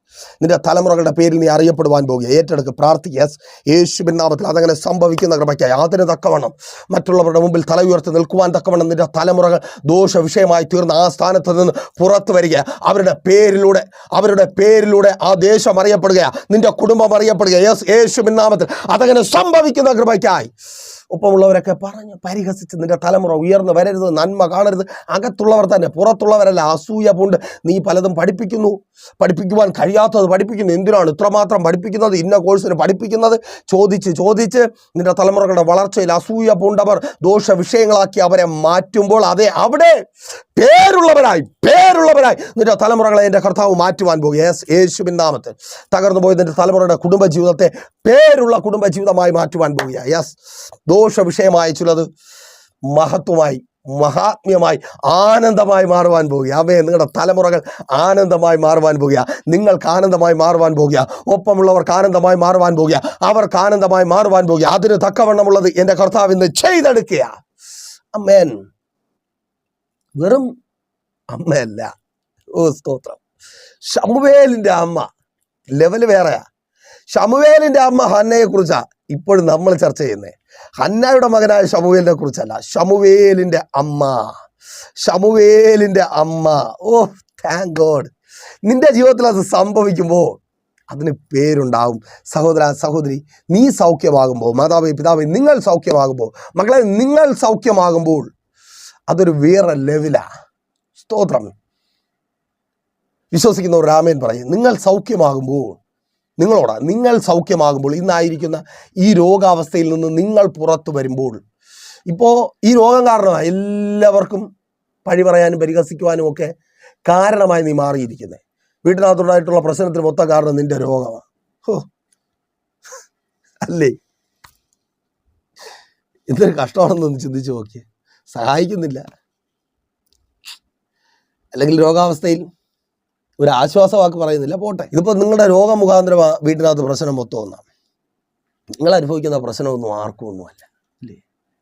Speaker 1: നിന്റെ തലമുറകളുടെ പേരിൽ നീ അറിയപ്പെടുവാൻ പോകുക. ഏറ്റെടുക്ക് പ്രാർത്ഥിക്കുക യെസ് യേശുവിൻ നാമത്തിൽ അതങ്ങനെ സംഭവിക്കുന്ന കൃപയ്ക്കായി. അതിന് തക്കവണ്ണം. മറ്റുള്ളവരുടെ മുമ്പിൽ തല ഉയർത്തി നിൽക്കുവാൻ തക്കവണ്ണം നിന്റെ തലമുറകൾ ദോഷ വിഷയമായി തീർന്ന ആ സ്ഥാനത്ത് നിന്ന് പുറത്തു വരിക. അവരുടെ പേരിലൂടെ അവരുടെ പേരിലൂടെ ആ ദേശം അറിയപ്പെടുക നിന്റെ കുടുംബം അറിയപ്പെടുക യെസ് യേശുവിൻ നാമത്തിൽ അതങ്ങനെ സംഭവിക്കുന്ന കൃപയ്ക്കായി. ഒപ്പമുള്ളവരൊക്കെ പറഞ്ഞ് പരിഹസിച്ച് നിന്റെ തലമുറ ഉയർന്നു വരരുത് നന്മ കാണരുത്. അകത്തുള്ളവർ തന്നെ പുറത്തുള്ളവരല്ല. അസൂയ പൂണ്ട്. നീ പലതും പഠിപ്പിക്കുന്നു. പഠിപ്പിക്കുവാൻ കഴിയാത്തത് പഠിപ്പിക്കുന്നത് എന്തിനാണ്? ഇത്രമാത്രം പഠിപ്പിക്കുന്നത്? ഇന്ന കോഴ്സിന് പഠിപ്പിക്കുന്നത്? ചോദിച്ച് ചോദിച്ച് നിന്റെ തലമുറകളുടെ വളർച്ചയിൽ അസൂയ പൂണ്ടവർ ദോഷ വിഷയങ്ങളാക്കി അവരെ മാറ്റുമ്പോൾ അതെ അവിടെ പേരുള്ളവരായി പേരുള്ളവരായി നിന്റെ തലമുറകളെ എന്റെ കർത്താവ് മാറ്റുവാൻ പോകും. യേസ് യേശുവിൻ നാമത്തിൽ. തകർന്നു പോയി നിന്റെ തലമുറയുടെ കുടുംബ ജീവിതത്തെ പേരുള്ള കുടുംബ ജീവിതമായി മാറ്റുവാൻ പോകുക. യെസ് ദോഷ വിഷയമായ ചിലത് മഹത്വമായി മഹാത്മ്യമായി ആനന്ദമായി മാറുവാൻ പോകുക. അവയെ നിങ്ങളുടെ തലമുറകൾ ആനന്ദമായി മാറുവാൻ പോകുക. നിങ്ങൾക്ക് ആനന്ദമായി മാറുവാൻ പോകുക. ഒപ്പമുള്ളവർക്ക് ആനന്ദമായി മാറുവാൻ പോകുക. അവർക്ക് ആനന്ദമായി മാറുവാൻ പോകുക. അതിന് തക്കവണ്ണമുള്ളത് എന്റെ കർത്താവ് ഇന്ന് ചെയ്തെടുക്കുക. അമ്മേൻ. വെറും അമ്മയല്ല. ഓ സ്തോത്രം. ഷമുവേലിന്റെ അമ്മ. ലെവൽ വേറെയാ. ഷമുവേലിന്റെ അമ്മ ഹന്നയെ കുറിച്ചാ ഇപ്പോഴും നമ്മൾ ചർച്ച ചെയ്യുന്നത് ഹന്നായുടെ മകനായ ഷമുവേലിനെ കുറിച്ചല്ല. ഷമുവേലിന്റെ അമ്മ. ഷമുവേലിന്റെ അമ്മ. ഓ താങ്ക് ഗോഡ് നിന്റെ ജീവിതത്തിൽ അത് സംഭവിക്കുമ്പോൾ അതിന് പേരുണ്ടാവും. സഹോദര സഹോദരി നീ സൗഖ്യമാകുമ്പോൾ മാതാവേ പിതാവേ നിങ്ങൾ സൗഖ്യമാകുമ്പോൾ മക്കളെ നിങ്ങൾ സൗഖ്യമാകുമ്പോൾ അതൊരു വേറെ ലെവലാ സ്തോത്രം. വിശ്വസിക്കുന്ന ഒരു രാമേൻ പറയും. നിങ്ങൾ സൗഖ്യമാകുമ്പോൾ നിങ്ങളോടാ നിങ്ങൾ സൗഖ്യമാകുമ്പോൾ ഇന്നായിരിക്കുന്ന ഈ രോഗാവസ്ഥയിൽ നിന്ന് നിങ്ങൾ പുറത്തു വരുമ്പോൾ. ഇപ്പോൾ ഈ രോഗം കാരണമാണ് എല്ലാവർക്കും പഴി പറയാനും പരിഹസിക്കുവാനും ഒക്കെ കാരണമായി നീ മാറിയിരിക്കുന്നത് വീട്ടിനകത്തുണ്ടായിട്ടുള്ള പ്രശ്നത്തിന് മൊത്തം കാരണം നിന്റെ രോഗമാണ് അല്ലേ? എന്തൊരു കഷ്ടമാണെന്നൊന്ന് ചിന്തിച്ച് നോക്കിയേ. സഹായിക്കുന്നില്ല. അല്ലെങ്കിൽ രോഗാവസ്ഥയിൽ ഒരു ആശ്വാസവാക്ക് പറയുന്നില്ല. പോട്ടെ. ഇതിപ്പോൾ നിങ്ങളുടെ രോഗമുഖാന്തരം വീട്ടിനകത്ത് പ്രശ്നം മൊത്തം ഒന്നാണ് നിങ്ങൾ അനുഭവിക്കുന്ന പ്രശ്നമൊന്നും ആർക്കും ഒന്നുമല്ല അല്ലേ.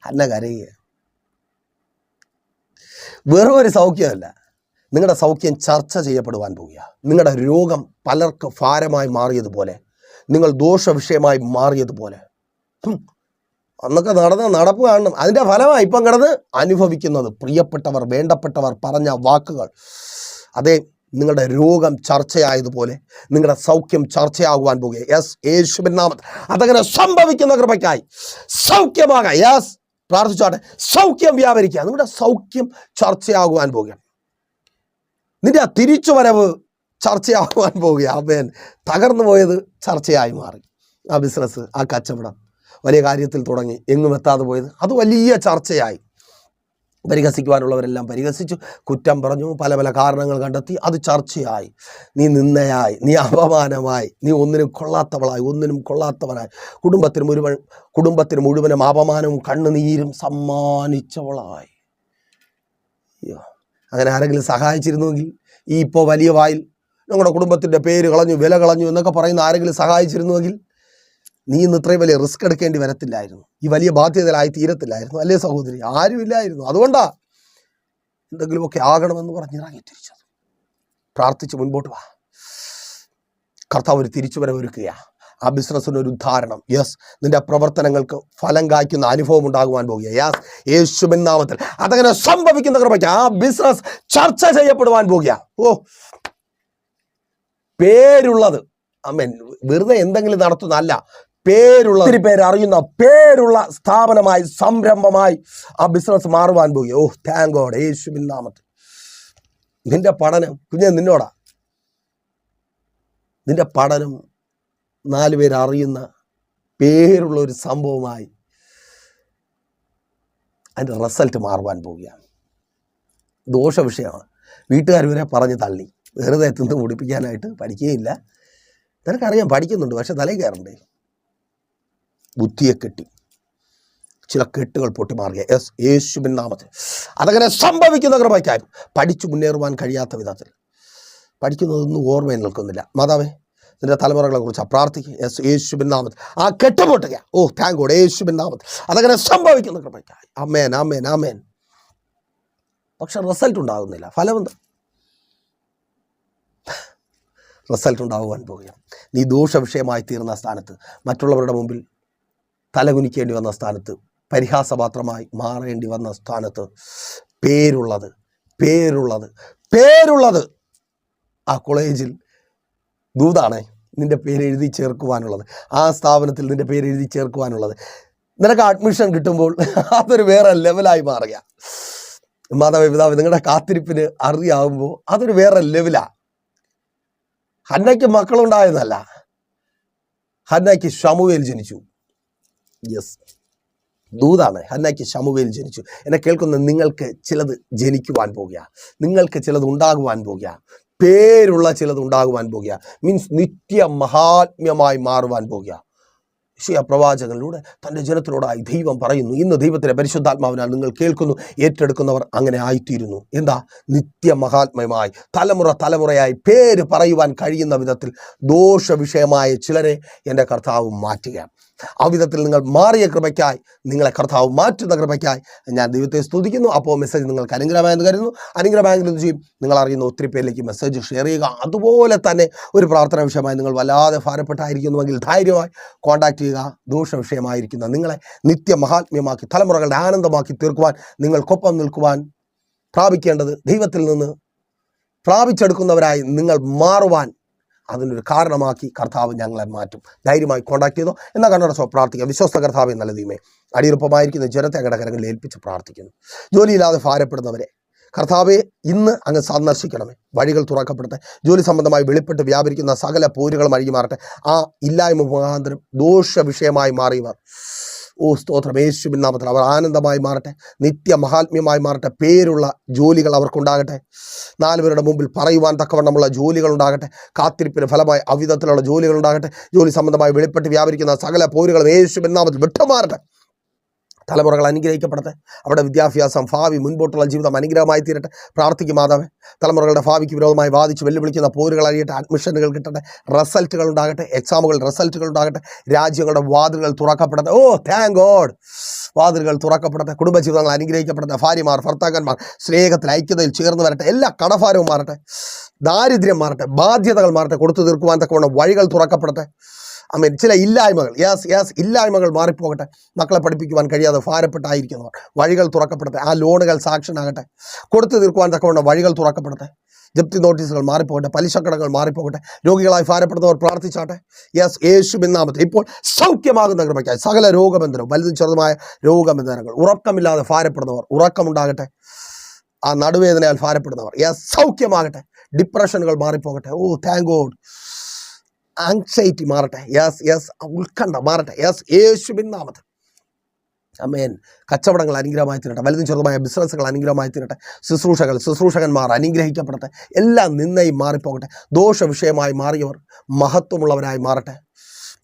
Speaker 1: അന്ന കരയുക. വെറും ഒരു സൗഖ്യമല്ല. നിങ്ങളുടെ സൗഖ്യം ചർച്ച ചെയ്യപ്പെടുവാൻ പോവുക നിങ്ങളുടെ രോഗം പലർക്ക് ഭാരമായി മാറിയതുപോലെ നിങ്ങൾ ദോഷ വിഷയമായി മാറിയതുപോലെ അന്നൊക്കെ നടന്ന നടപ്പ് കാണണം. അതിന്റെ ഫലമായി ഇപ്പം കിടന്ന് അനുഭവിക്കുന്നത് പ്രിയപ്പെട്ടവർ വേണ്ടപ്പെട്ടവർ പറഞ്ഞ വാക്കുകൾ. അതേ നിങ്ങളുടെ രോഗം ചർച്ചയായതുപോലെ നിങ്ങളുടെ സൗഖ്യം ചർച്ചയാകുവാൻ പോകുക യെസ് യേശുവിൻ നാമത്തിൽ. അതങ്ങനെ സംഭവിക്കുന്ന കൃപയ്ക്കായി സൗഖ്യമാകാം യെസ് പ്രാർത്ഥിച്ചോട്ടെ. സൗഖ്യം വ്യാപരിക്കുക. നിങ്ങളുടെ സൗഖ്യം ചർച്ചയാകുവാൻ പോകുക നിന്റെ ആ തിരിച്ചുവരവ് ചർച്ചയാകുവാൻ പോകുക അമ്മേൻ തകർന്നു പോയത് ചർച്ചയായി മാറി. ആ ബിസിനസ് ആ കച്ചവടം വലിയ കാര്യത്തിൽ തുടങ്ങി. എങ്ങും എത്താതെ പോയത്. അത് വലിയ ചർച്ചയായി. പരിഹസിക്കുവാനുള്ളവരെല്ലാം പരിഹസിച്ചു. കുറ്റം പറഞ്ഞു പല പല കാരണങ്ങൾ കണ്ടെത്തി അത് ചർച്ചയായി. നീ നിന്നയായി നീ അപമാനമായി നീ ഒന്നിനും കൊള്ളാത്തവളായി ഒന്നിനും കൊള്ളാത്തവനായി. കുടുംബത്തിന് മുഴുവൻ കുടുംബത്തിന് മുഴുവനും അപമാനവും കണ്ണുനീരും സമ്മാനിച്ചവളായി. അങ്ങനെ ആരെങ്കിലും സഹായിച്ചിരുന്നുവെങ്കിൽ ഈ ഇപ്പോൾ വലിയ വായിൽ ഞങ്ങളുടെ കുടുംബത്തിന്റെ പേര് കളഞ്ഞു വില കളഞ്ഞു എന്നൊക്കെ പറയുന്ന ആരെങ്കിലും സഹായിച്ചിരുന്നുവെങ്കിൽ നീ ഇന്ന് ഇത്രയും വലിയ റിസ്ക് എടുക്കേണ്ടി വരത്തില്ലായിരുന്നു. ഈ വലിയ ബാധ്യതയിലായി തീരത്തില്ലായിരുന്നു. അല്ലേ സഹോദരി? ആരുമില്ലായിരുന്നു. അതുകൊണ്ടാ എന്തെങ്കിലുമൊക്കെ ആകണമെന്ന് പറഞ്ഞ് ഇറങ്ങി തിരിച്ചത് പ്രാർത്ഥിച്ച് മുൻപോട്ട് വാ. കർത്താവ് ഒരു തിരിച്ചുവരവ് ഒരുക്കുക ആ ബിസിനസ്സിന് ഒരു ഉദ്ധാരണം. യെസ് നിന്റെ പ്രവർത്തനങ്ങൾക്ക് ഫലം കായ്ക്കുന്ന അനുഭവം ഉണ്ടാകുവാൻ പോകുക യെസ് യേശുബിൻ നാമത്തിൽ അതങ്ങനെ സംഭവിക്കുന്ന കൃപയ്ക്ക് ആ ബിസിനസ് ചർച്ച ചെയ്യപ്പെടുവാൻ പോകുക ഓ പേരുള്ളത്. അമ്മൻ വെറുതെ എന്തെങ്കിലും നടത്തുന്നതല്ല. പേരുള്ള ഒത്തിരി പേര് അറിയുന്ന പേരുള്ള സ്ഥാപനമായി സംരംഭമായി ആ ബിസിനസ് മാറുവാൻ പോയി ഓ താങ്ക് ഗോഡ് യേശു നാമത്തിൽ. നിന്റെ പഠനം കുഞ്ഞെ നിന്നോടാ. നിന്റെ പഠനം നാല് പേര് അറിയുന്ന പേരുള്ള ഒരു സംഭവമായി അതിന്റെ റിസൾട്ട് മാറുവാൻ പോവുകയാണ് ദോഷ വിഷയമാണ്. വീട്ടുകാർ വരെ പറഞ്ഞ് തള്ളി. വെറുതെ തിന്ന് മുടിപ്പിക്കാനായിട്ട് പഠിക്കുകയില്ല. നിനക്കറിയാം പഠിക്കുന്നുണ്ട് പക്ഷെ തലയിൽ കയറണ്ടേ? ബുദ്ധിയെ കെട്ടി. ചില കെട്ടുകൾ പൊട്ടിമാറുക എസ് യേശുബിൻ നാമത്തിൽ. അതങ്ങനെ സംഭവിക്കുന്ന കൃപയ്ക്കായി പഠിച്ചു മുന്നേറുവാൻ കഴിയാത്ത വിധത്തിൽ. പഠിക്കുന്നതൊന്നും ഓർമ്മയിൽ നിൽക്കുന്നില്ല. മാതാവേ നിന്റെ തലമുറകളെ കുറിച്ച് പ്രാർത്ഥിക്കുക യെസ് യേശുബിൻ നാമത്തിൽ. ആ കെട്ടുപൊട്ടുക ഓ താങ്ക് ഗോഡ് യേശുബിൻ നാമത്തിൽ. അതങ്ങനെ സംഭവിക്കുന്ന കൃപയ്ക്കായി. അമ്മേൻ അമ്മേൻ അമ്മേൻ പക്ഷെ റിസൾട്ട് ഉണ്ടാകുന്നില്ല. ഫലമെന്ത്? റിസൾട്ട് ഉണ്ടാകുവാൻ പോവുകയാണ് നീ ദോഷ വിഷയമായി തീർന്ന സ്ഥാനത്ത് മറ്റുള്ളവരുടെ മുമ്പിൽ തലകുനിക്കേണ്ടി വന്ന സ്ഥാനത്ത് പരിഹാസപാത്രമായി മാറേണ്ടി വന്ന സ്ഥാനത്ത് പേരുള്ളത് പേരുള്ളത് പേരുള്ളത് ആ കോളേജിൽ ദൂതാണേ നിന്റെ പേര് എഴുതി ചേർക്കുവാനുള്ളത്. ആ സ്ഥാപനത്തിൽ നിന്റെ പേര് എഴുതി ചേർക്കുവാനുള്ളത്. നിനക്ക് അഡ്മിഷൻ കിട്ടുമ്പോൾ അതൊരു വേറെ ലെവലായി മാറുക. മാതാപിതാവ് നിങ്ങളുടെ കാത്തിരിപ്പിന് അറിയാവുമ്പോൾ അതൊരു വേറെ ലെവലാണ് ഹന്നയ്ക്ക് മക്കളുണ്ടായതല്ല ഹന്നയ്ക്ക് ഷമുവേൽ ജനിച്ചു. യെസ് ദൂതാണ്. ഹന്നാക്ക് ശമുവേൽ ജനിച്ചു. എന്നെ കേൾക്കുന്ന നിങ്ങൾക്ക് ചിലത് ജനിക്കുവാൻ പോകുക. നിങ്ങൾക്ക് ചിലത് ഉണ്ടാകുവാൻ പോകുക. പേരുള്ള ചിലത് ഉണ്ടാകുവാൻ പോകുക. മീൻസ് നിത്യ മഹാത്മ്യമായി മാറുവാൻ പോകുക. ഷിയ പ്രവാചകനിലൂടെ തന്റെ ജനത്തിനോടായി ദൈവം പറയുന്നു. ഇന്ന് ദൈവത്തിന്റെ പരിശുദ്ധാത്മാവിനാൽ നിങ്ങൾ കേൾക്കുന്നു. ഏറ്റെടുക്കുന്നവർ അങ്ങനെ ആയിത്തീരുന്നു. എന്താ? നിത്യ മഹാത്മ്യമായി. തലമുറ തലമുറയായി പേര് പറയുവാൻ കഴിയുന്ന വിധത്തിൽ ദോഷവിഷയമായ ചിലരെ എന്റെ കർത്താവ് മാറ്റുകയാണ് ആ വിധത്തിൽ നിങ്ങൾ മാറിയ കൃപയ്ക്കായി നിങ്ങളെ കർത്താവ് മാറ്റുന്ന കൃപയ്ക്കായി ഞാൻ ദൈവത്തെ സ്തുതിക്കുന്നു. അപ്പോൾ മെസ്സേജ് നിങ്ങൾക്ക് അനുഗ്രഹമായെന്ന് കരുതുന്നു. അനുഗ്രഹമായെങ്കിൽ ചെയ്യും നിങ്ങൾ അറിയുന്ന ഒത്തിരി പേരിലേക്ക് മെസ്സേജ് ഷെയർ ചെയ്യുക. അതുപോലെ തന്നെ ഒരു പ്രാർത്ഥന വിഷയമായി നിങ്ങൾ വല്ലാതെ ഭാരപ്പെട്ടായിരിക്കുന്നുവെങ്കിൽ ധൈര്യമായി കോൺടാക്ട് ചെയ്യുക. ദോഷ വിഷയമായിരിക്കുന്ന നിങ്ങളെ നിത്യ മഹാത്മ്യമാക്കി തലമുറകളുടെ ആനന്ദമാക്കി തീർക്കുവാൻ നിങ്ങൾക്കൊപ്പം നിൽക്കുവാൻ പ്രാപിക്കേണ്ടത് ദൈവത്തിൽ നിന്ന് പ്രാപിച്ചെടുക്കുന്നവരായി നിങ്ങൾ മാറുവാൻ അതിനൊരു കാരണമാക്കി കർത്താവ് ഞങ്ങളെ മാറ്റും. ധൈര്യമായി കോൺടാക്ട് ചെയ്തോ. എന്നാൽ കണ്ണട സോ പ്രാർത്ഥിക്കാം. വിശ്വസ്ത കർത്താവ് നല്ല ദൈവമേ അടിയുറപ്പമായിരിക്കുന്ന ജനത്തെ അങ്ങയുടെ കരങ്ങളിൽ ഏൽപ്പിച്ച് പ്രാർത്ഥിക്കുന്നു. ജോലിയില്ലാതെ ഭാരപ്പെടുന്നവരെ കർത്താവെ ഇന്ന് അങ്ങ് സന്ദർശിക്കണമേ. വഴികൾ തുറക്കപ്പെടട്ടെ ജോലി സംബന്ധമായി വെളിപ്പെട്ട് വ്യാപരിക്കുന്ന സകല പോരുകളും അഴിഞ്ഞു മാറട്ടെ ആ ഇല്ലായ്മ മുഖാന്തരം ദോഷ വിഷയമായി മാറിയവർ ഓ സ്തോത്രം. യേശുവിൻ നാമത്തിൽ അവർ ആനന്ദമായി മാറട്ടെ. നിത്യ മഹാത്മ്യമായി മാറട്ടെ. പേരുള്ള ജോലികൾ അവർക്കുണ്ടാകട്ടെ. നാലുപേരുടെ മുമ്പിൽ പറയുവാൻ തക്കവണ്ണമുള്ള ജോലികൾ ഉണ്ടാകട്ടെ. കാത്തിരിപ്പിന് ഫലമായി അവിധത്തിലുള്ള ജോലികൾ ഉണ്ടാകട്ടെ. ജോലി സംബന്ധമായി വെളിപ്പെട്ട് വ്യാപരിക്കുന്ന സകല പോരുകളും യേശുവിൻ നാമത്തിൽ വിട്ടുമാറട്ടെ. തലമുറകൾ അനുഗ്രഹിക്കപ്പെടട്ടെ. അവിടെ വിദ്യാഭ്യാസം ഭാവി മുൻപോട്ടുള്ള ജീവിതം അനുഗ്രഹമായി തീരട്ടെ. പ്രാർത്ഥിക്കും മാതാവേ. തലമുറകളുടെ ഭാവിക്ക് വിരോധമായി വാദിച്ച് വെല്ലുവിളിക്കുന്ന പോരുകൾ അറിയട്ടെ അഡ്മിഷനുകൾ കിട്ടട്ടെ. റിസൾട്ടുകൾ ഉണ്ടാകട്ടെ. എക്സാമുകൾ റിസൾട്ടുകൾ ഉണ്ടാകട്ടെ. രാജ്യങ്ങളുടെ വാതിലുകൾ തുറക്കപ്പെടട്ടെ. ഓ താങ്ക് ഗോഡ് വാതിലുകൾ തുറക്കപ്പെടട്ടെ. കുടുംബജീവിതങ്ങൾ അനുഗ്രഹിക്കപ്പെടട്ടെ. ഭാര്യമാർ ഭർത്താക്കന്മാർ സ്നേഹത്തിൽ ഐക്യതയിൽ ചേർന്ന് വരട്ടെ. എല്ലാ കടഭാരവും മാറട്ടെ. ദാരിദ്ര്യം മാറട്ടെ. ബാധ്യതകൾ മാറട്ടെ. കൊടുത്തു തീർക്കുവാൻ തക്കവണ്ണം വഴികൾ തുറക്കപ്പെടട്ടെ. അമീൻ. ചില ഇല്ലായ്മകൾ യാസ് യാസ് ഇല്ലായ്മകൾ മാറിപ്പോകട്ടെ. മക്കളെ പഠിപ്പിക്കുവാൻ കഴിയാതെ ഭാരപ്പെട്ടായിരിക്കുന്നവർ. വഴികൾ തുറക്കപ്പെടട്ടെ. ആ ലോണുകൾ സാക്ഷനാകട്ടെ കൊടുത്തു തീർക്കുവാൻ തക്കവണ്ണം വഴികൾ തുറക്കപ്പെടട്ടെ. ജപ്തി നോട്ടീസുകൾ മാറിപ്പോകട്ടെ. പലിശക്കടങ്ങൾ മാറിപ്പോകട്ടെ. രോഗികളായി ഭാരപ്പെടുന്നവർ പ്രാർത്ഥിച്ചാട്ടെ. യെസ് യേശു നാമത്തിൽ. ഇപ്പോൾ സൗഖ്യമാകുന്ന കൃപയ്ക്കായി. സകല രോഗബന്ധനവും വലുതും ചെറുതുമായ രോഗബന്ധനങ്ങൾ ഉറക്കമില്ലാതെ ഭാരപ്പെടുന്നവർ ഉറക്കമുണ്ടാകട്ടെ. ആ നടുവേദനയാൽ ഭാരപ്പെടുന്നവർ. യെസ് സൗഖ്യമാകട്ടെ. ഡിപ്രഷനുകൾ മാറിപ്പോകട്ടെ. Oh thank God. ആങ്സൈറ്റി മാറട്ടെ. യെസ് യെസ് ഉത്കണ്ഠ മാറട്ടെ. യെസ് യേശുവിൻ നാമത്തിൽ. അമേൻ കച്ചവടങ്ങൾ അനുഗ്രഹമായി തീരട്ടെ. വലുതും ചെറുതുമായ ബിസിനസ്സുകൾ അനുഗ്രഹമായി തീരട്ടെ. ശുശ്രൂഷകൾ ശുശ്രൂഷകന്മാർ അനുഗ്രഹിക്കപ്പെടട്ടെ. എല്ലാം നിന്നയും മാറിപ്പോകട്ടെ. ദോഷ വിഷയമായി മാറിയവർ മഹത്വമുള്ളവരായി മാറട്ടെ.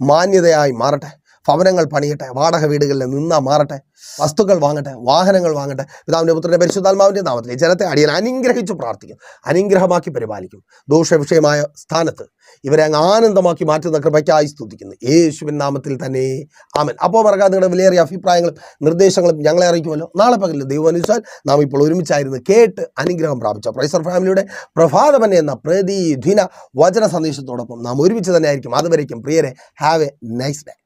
Speaker 1: മാന്യതയായി മാറട്ടെ. ഭവനങ്ങൾ പണിയട്ടെ വാടക വീടുകളിൽ നിന്നാ മാറട്ടെ വസ്തുക്കൾ വാങ്ങട്ടെ വാഹനങ്ങൾ വാങ്ങട്ടെ. പിതാവിന്റെ പുത്രന്റെ പരിശുദ്ധാത്മാവിന്റെ നാമത്തിൽ ജനത്തെ അടിയൻ അനുഗ്രഹിച്ചു പ്രാർത്ഥിക്കും അനുഗ്രഹമാക്കി പരിപാലിക്കും. ദോഷവിഷയമായ സ്ഥാനത്ത് ഇവരെ അങ്ങ് ആനന്ദമാക്കി മാറ്റുന്ന കൃപയ്ക്കായി സ്തുതിക്കുന്നു. യേശുവിൻ നാമത്തിൽ തന്നെ ആമൻ. അപ്പോൾ മറക്കാതെ നിങ്ങളുടെ വിലയേറിയ അഭിപ്രായങ്ങളും നിർദ്ദേശങ്ങളും ഞങ്ങളെ അറിയിക്കുമല്ലോ. നാളെ പകലിൽ ദൈവം അനുസരിച്ചാൽ നാം ഇപ്പോൾ ഒരുമിച്ചായിരുന്നു കേട്ട് അനുഗ്രഹം പ്രാപിച്ച പ്രൈസർ ഫാമിലിയുടെ പ്രഭാതമൻ എന്ന പ്രതിദിന വചന സന്ദേശത്തോടൊപ്പം നാം ഒരുമിച്ച് തന്നെ ആയിരിക്കും അതുവരേക്കും പ്രിയരെ have a nice day